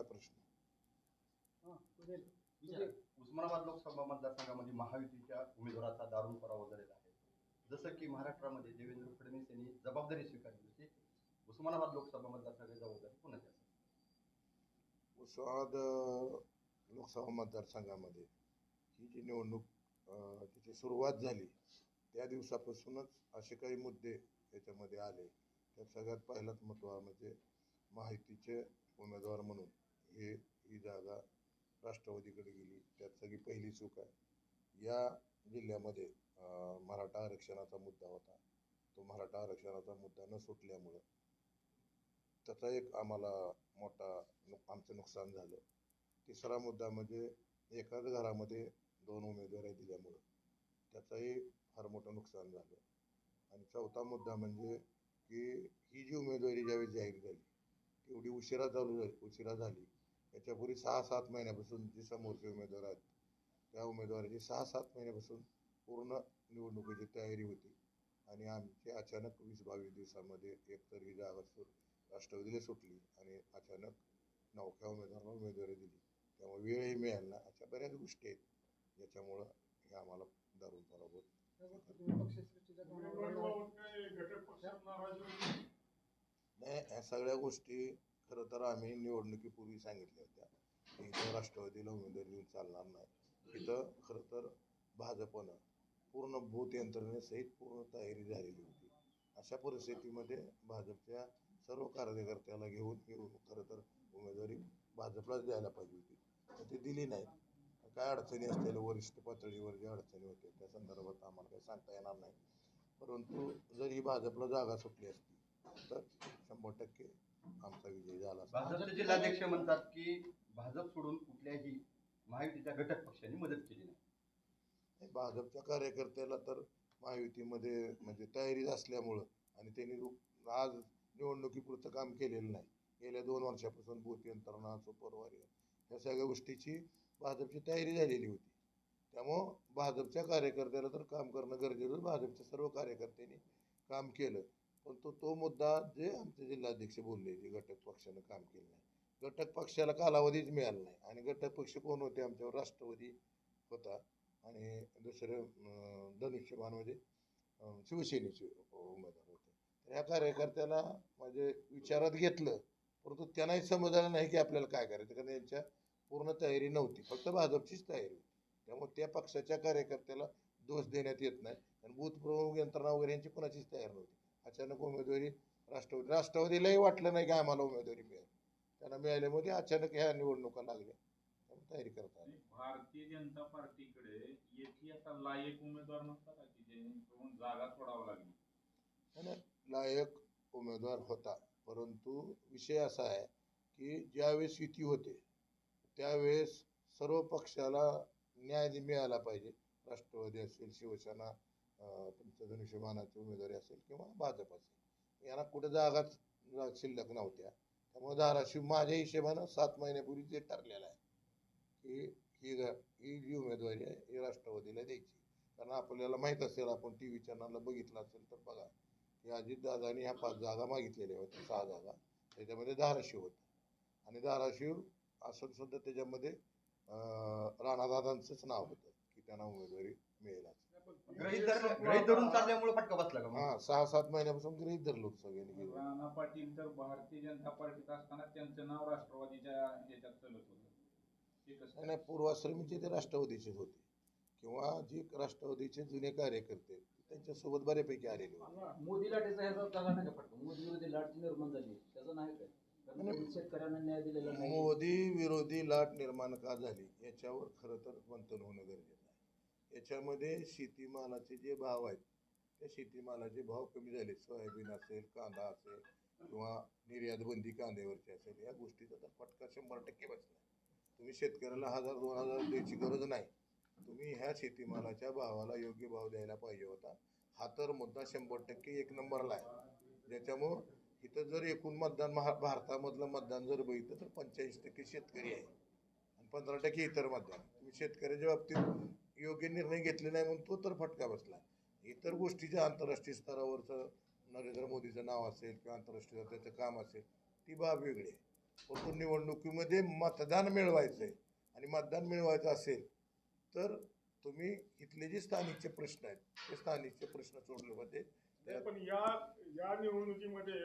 काय प्रश्न? उस्मानाबाद लोकसभा मतदारसंघामध्ये महायुतीच्या उमेदवाराचा दारुण पराभव झालेला आहे जसं की महाराष्ट्रामध्ये देवेंद्र फडणवीस यांनी जबाबदारी स्वीकारली होती. उस्मानाबाद लोकसभा मतदारसंघाची जबाबदारी कोणाची असेल उस्मानाबाद लोकसभा मतदारसंघामध्ये ही जी निवडणूक अं, तिची सुरुवात झाली त्या दिवसापासूनच असे काही मुद्दे याच्यामध्ये आले. त्यात सगळ्यात पहिलाच महत्त्व म्हणजे माहितीचे उमेदवार म्हणून हे ही जागा राष्ट्रवादीकडे गेली. त्यात सगळी पहिली चूक आहे. या जिल्ह्यामध्ये मराठा आरक्षणाचा मुद्दा होता. तो मराठा आरक्षणाचा मुद्दा न सुटल्यामुळं त्याचा एक आम्हाला मोठा नु- आमचं नुकसान झालं. तिसरा मुद्दा म्हणजे एकाच घरामध्ये दोन उमेदवारी दिल्यामुळं त्याचंही फार मोठं नुकसान झालं. आणि चौथा मुद्दा म्हणजे की ही जी उमेदवारी ज्यावेळी जाहीर झाली तेवढी उशिरा चालू झाली उशिरा झाली. याच्यापूर्वी सहा सात महिन्यापासून जी समोरचे उमेदवार आहेत. त्या उमेदवाराची सहा सात महिन्यापासून पूर्ण निवडणुकीची तयारी होती. आणि आमची अचानक वीस बावीस दिवसामध्ये एकतर ही जागा सु राष्ट्रवादीला सुटली आणि अचानक नवख्या उमेदवारांना उमेदवारी दिली. त्यामुळे वेळही मिळाला ना अशा बऱ्याच गोष्टी आहेत. ज्याच्यामुळं हे आम्हाला दारून पराभूत नाही ह्या सगळ्या गोष्टी खरं तर आम्ही निवडणुकीपूर्वी सांगितल्या होत्या की इथं राष्ट्रवादीला उमेदवारी देऊन चालणार नाही. इथं खरं तर भाजपनं पूर्ण भूत यंत्रणेसहित पूर्ण तयारी झालेली होती. अशा परिस्थितीमध्ये भाजपच्या सर्व कार्यकर्त्याला घेऊन घेऊन खरं तर उमेदवारी भाजपलाच द्यायला पाहिजे होती. तर ती दिली नाही. काय अडचणी असलेल्या वरिष्ठ पातळीवर ज्या अडचणी होत्या त्या संदर्भात आम्हाला काही सांगता येणार नाही. परंतु जर ही भाजपला जागा सुटली असती तर शंभर टक्के आमचा विजय झाला भाजपचे जिल्हाध्यक्ष म्हणतात की भाजप सोडून कुठल्याही महायुतीच्या घटक पक्षांनी मदत केली नाही. भाजपच्या कार्यकर्त्याला तर महायुतीमध्ये म्हणजे तयारीच असल्यामुळं आणि त्यांनी आज निवडणुकीपुरतं काम केलेलं नाही. गेल्या दोन वर्षापासून बूथ यंत्रणा सुपरवारी या सगळ्या गोष्टीची भाजपची तयारी झालेली होती. त्यामुळं भाजपच्या कार्यकर्त्याला तर काम करणं गरजेचं. भाजपच्या सर्व कार्यकर्त्यांनी काम केलं. पण तो तो मुद्दा जे आमचे जिल्हाध्यक्ष बोलले जे घटक पक्षानं काम केलं नाही. घटक पक्षाला कालावधीच मिळाला नाही. आणि घटक पक्ष कोण होते? आमच्यावर राष्ट्रवादी होता. आणि दुसरं अं, म्हणजे शिवसेनेचे उमेदवार होते. तर ह्या कार्यकर्त्याला म्हणजे विचारात घेतलं परंतु त्यांनाही समजलं नाही की आपल्याला काय करायचं. कारण यांच्या पूर्ण तयारी नव्हती. फक्त भाजपचीच तयारी होती. त्यामुळे त्या पक्षाच्या कार्यकर्त्याला दोष देण्यात येत नाही. आणि बूथ प्रमुख यंत्रणा वगैरे यांची कोणाचीच तयार नव्हती. अचानक उमेदवारी राष्ट्रवादी राष्ट्रवादीलाही वाटलं नाही की आम्हाला उमेदवारी मिळेल? त्यांना मिळाल्यामुळे ते अचानक ह्या निवडणुका लागल्या. त्यामुळे तयारी करतात भारतीय जनता पार्टीकडे एकही असा लायक उमेदवार नव्हता का की जेणेकरून जागा सोडावं लागली? आणि लायक उमेदवार होता. परंतु विषय असा आहे की ज्यावेळेस युती होते त्यावेळेस सर्व पक्षाला न्याय मिळाला पाहिजे. राष्ट्रवादी असेल शिवसेना तुमचं धनुष्यबाणाची उमेदवारी असेल किंवा भाजप असेल यांना कुठे जागाच शिल्लक नव्हत्या. त्यामुळे धाराशिव माझ्या हिशेबानं सात महिन्यापूर्वी जे ठरलेलं आहे की ही ही जी उमेदवारी आहे ही राष्ट्रवादीला द्यायची. कारण आपल्याला माहीत असेल आपण टी व्ही चॅनलला बघितलं असेल तर बघा की अजितदादांनी ह्या पाच जागा मागितलेल्या होत्या सहा जागा. त्याच्यामध्ये धाराशिव होतं. आणि धाराशिव असं सुद्धा त्याच्यामध्ये राणादादांचंच नाव होतं की त्यांना उमेदवारी मिळेल असं. गृहीत धरून गृहीत धरून चालल्यामुळे फटका बसला का मग? हा सहा सात महिन्यापासून गृहीत धरलं सगळ्यांनी की राणा पाटील तर भारतीय जनता पार्टीत असताना त्यांचं नाव राष्ट्रवादीच्या याच्यात चलत होतं. ते कसं नाही नाही, पूर्वाश्रमीचे ते राष्ट्रवादीचेच होते. किंवा जे राष्ट्रवादीचे जुने कार्यकर्ते त्यांच्यासोबत बऱ्यापैकी आलेले होते. मोदी लाटेचा ह्याचा नाही का फटका मोदी विरोधी लाट निर्माण झाली. त्याचं नाही काय? कारण शेतकऱ्यांना न्याय दिलेला नाही. मोदी विरोधी लाट निर्माण का झाली? याच्यावर खरं तर मंथन होणं गरजेचं आहे. याच्यामध्ये शेतीमालाचे जे भाव आहेत त्या शेतीमालाचे भाव कमी झाले. सोयाबीन असेल कांदा असेल किंवा निर्यातबंदी कांद्यावरची असेल या गोष्टीचा तर फटका शंभर टक्के बसला तुम्ही शेतकऱ्याला हजार दोन हजार द्यायची गरज नाही. तुम्ही ह्या शेतीमालाच्या भावाला योग्य भाव द्यायला पाहिजे होता. हा तर मुद्दा शंभर टक्के एक नंबरला आहे. ज्याच्यामुळं इथं जर एकूण मतदान महा भारतामधलं मतदान जर बघितलं तर पंच्याऐंशी टक्के शेतकरी आहे. आणि पंधरा टक्के इतर मतदान. तुम्ही शेतकऱ्याच्या बाबतीत योग्य निर्णय घेतले नाही म्हणून तो तर फटका बसला. इतर गोष्टीच्या आंतरराष्ट्रीय स्तरावरचं नरेंद्र मोदीचं नाव असेल किंवा आंतरराष्ट्रीय त्याचं काम असेल ती बाब वेगळी आहे. परंतु निवडणुकीमध्ये मतदान मिळवायचं आहे आणि मतदान मिळवायचं असेल तर तुम्ही इथले जे स्थानिकचे प्रश्न आहेत ते स्थानिकचे प्रश्न सोडले पाहिजे पण या या निवडणुकीमध्ये